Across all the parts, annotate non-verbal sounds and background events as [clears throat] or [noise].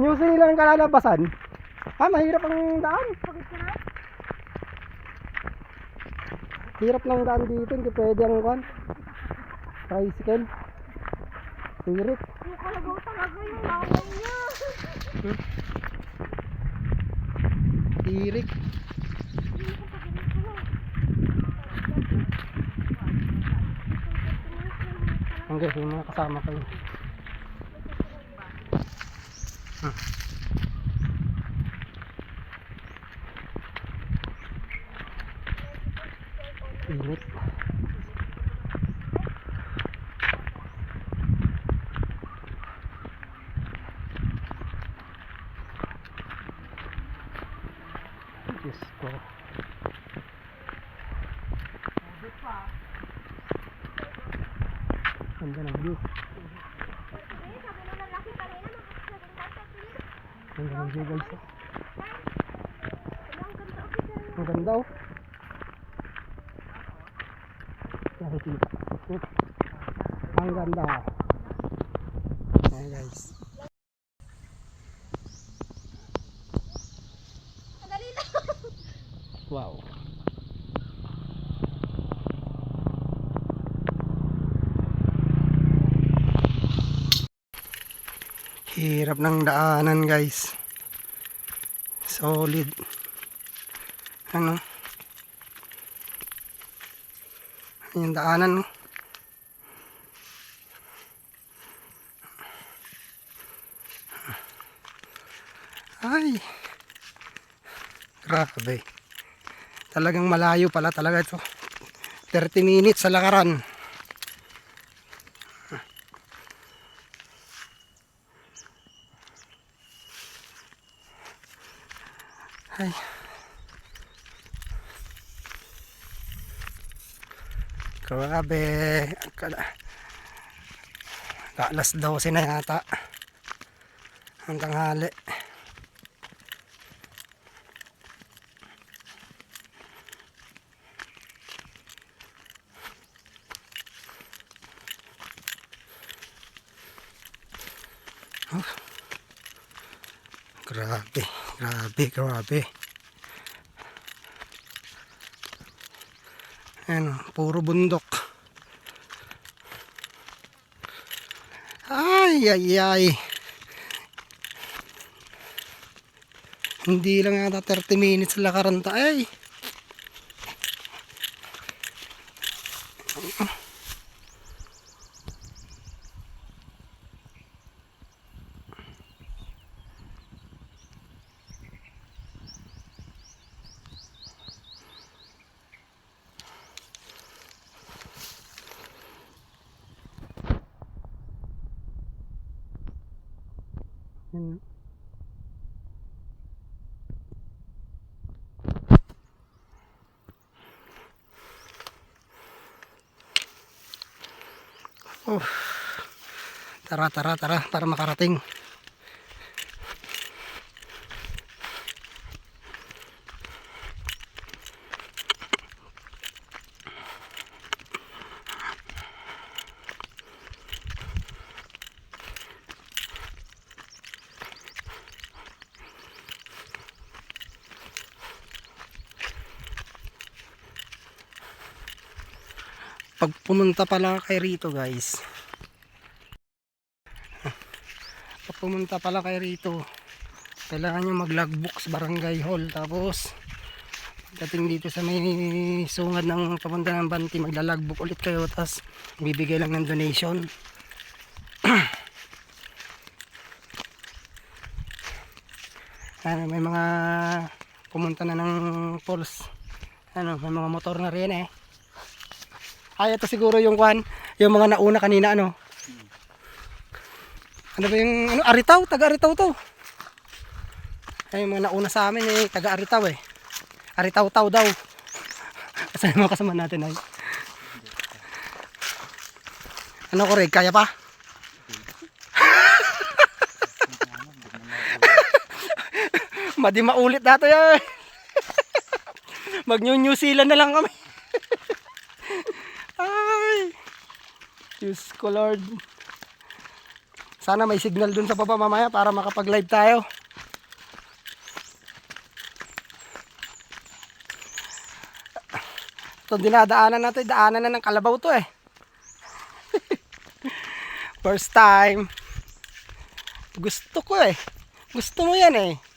New Zealand kalalabasan. Ah, mahirap ang daan. Hirap ng daan dito, hindi pwede ang Juan. Tricycle. Tirik. Yung kalagaw talaga yung laway niya. Tirik. Hanggang yung mga kasama ko yun. Hmm. Init. Diyos ko. Ganda ng view. Ganda ng view guys. oh. Ang ganda oh. Nakikita. Oh. Ang ganda. Ayan guys. Wow. Hirap ng daanan guys. Solid. Ano? Yung daanan no? Ay. Grabe. Talagang malayo pala talaga ito. 30 minutes sa lakaran. Ay. Grabe. Kala. Alas 12 na yata. Ang tanghali. Grabe, grabe, grabe. Ano, puro bundok. Ay, ay, ay. Hindi lang yata 30 minutes lakaran tayo. Ay. Oh. Tara, tara, tara para makarating. Pag pumunta pala kay rito guys. Pag pumunta pala kay rito kailangan nyo mag logbook sa barangay hall. Tapos pagdating dito sa may sungad ng papunta ng banti maglalagbook ulit kayo tapos bibigay lang ng donation. [clears throat] Ano, may mga pumunta na ng falls. Ano, may mga motor na rin eh ay, ito siguro yung kwan, yung mga nauna kanina, ano? Ano ba yung, ano, Aritaw? Taga Aritaw to. Ay, yung mga nauna sa amin, eh, taga Aritaw eh. Aritaw-taw daw. [laughs] Kasi mga kasama natin ay. Ano ko rin, kaya pa? [laughs] Madi maulit dato yan. Mag New Zealand na lang kami. Diyos ko Lord. Sana may signal dun sa baba mamaya para makapag-live tayo. Ito dinadaanan natin, daanan na ng kalabaw to eh. [laughs] First time. Gusto ko eh. Gusto mo yan eh.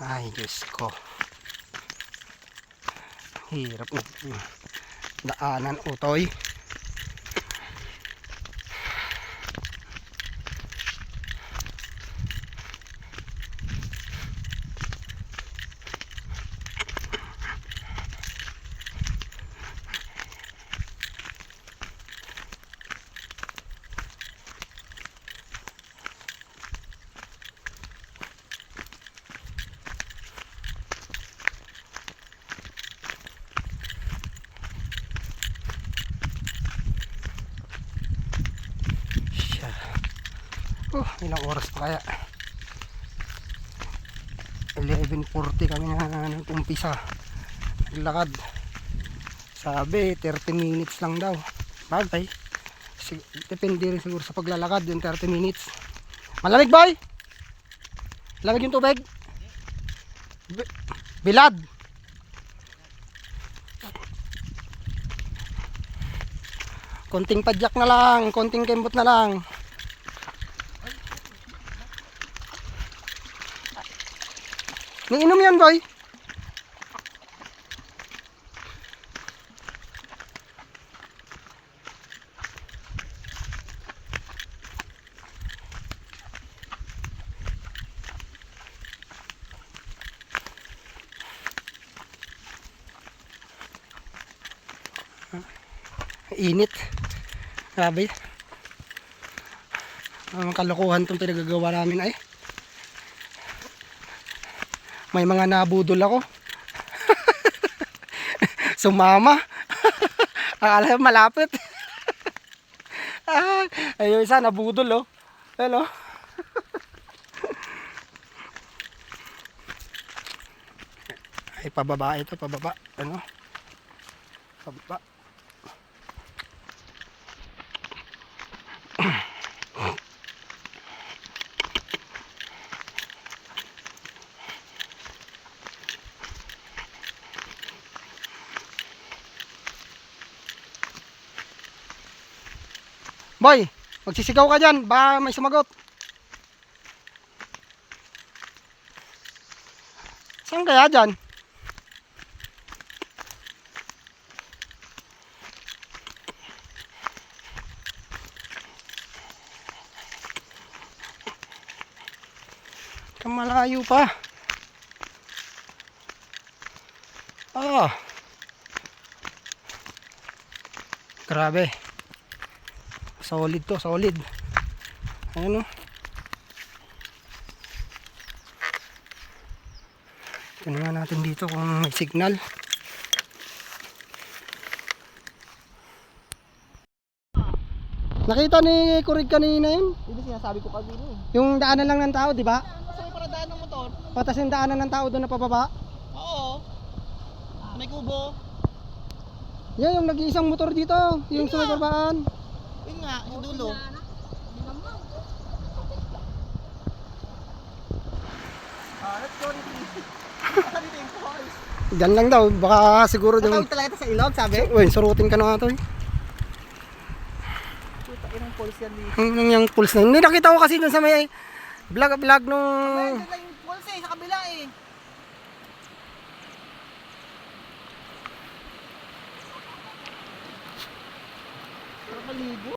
Ay, Diyos ko. Hirap na. Daanan utoy. Siya. Oh, ilang oras pa kaya? 11.40 kami na nag-umpisa. Naglakad. Sabi, 30 minutes lang daw. Bagay. Depende rin siguro sa paglalakad yung 30 minutes. Malamig boy? Lamig yung tubig? Bi- Bilad. Konting padyak na lang, konting kembot na lang. Niinom yan, boy. Init. Grabe. Ang kalokohan itong pinagagawa namin ay. May mga nabudol ako. [laughs] Sumama. [laughs] Akala malapit. [laughs] ah, ayun isa nabudol oh. Hello. Ay pababa ito, pababa. Ano? Pababa. Boy, magsisigaw ka dyan. Baka may sumagot. Saan kaya dyan? Kamalayo pa. Ah. Grabe. Solid to, solid. Ayan o. Tingnan natin dito kung may signal. Nakita ni Kurig kanina yun. Hindi sinasabi ko kanina eh. Yung daanan lang ng tao, di ba? Kasi may paradaan ng motor. Patas yung daanan ng tao doon na pababa. Oo. May kubo. Yan, yung nag-iisang motor dito. Yung sa may babaan. Yun nga, yung dulo. Ah, let's go dito. Saan dito yung boys? Diyan lang daw, baka siguro yung... Tatawag talaga ito sa ilog, sabi? Uy, surutin ka na ito eh. Ilang pulse yan dito. Yung, pulse na yun. Hindi nakita ko kasi dun sa may vlog-vlog nung... Ay, dito yung pulse eh, sa kabila eh. Nakaligo?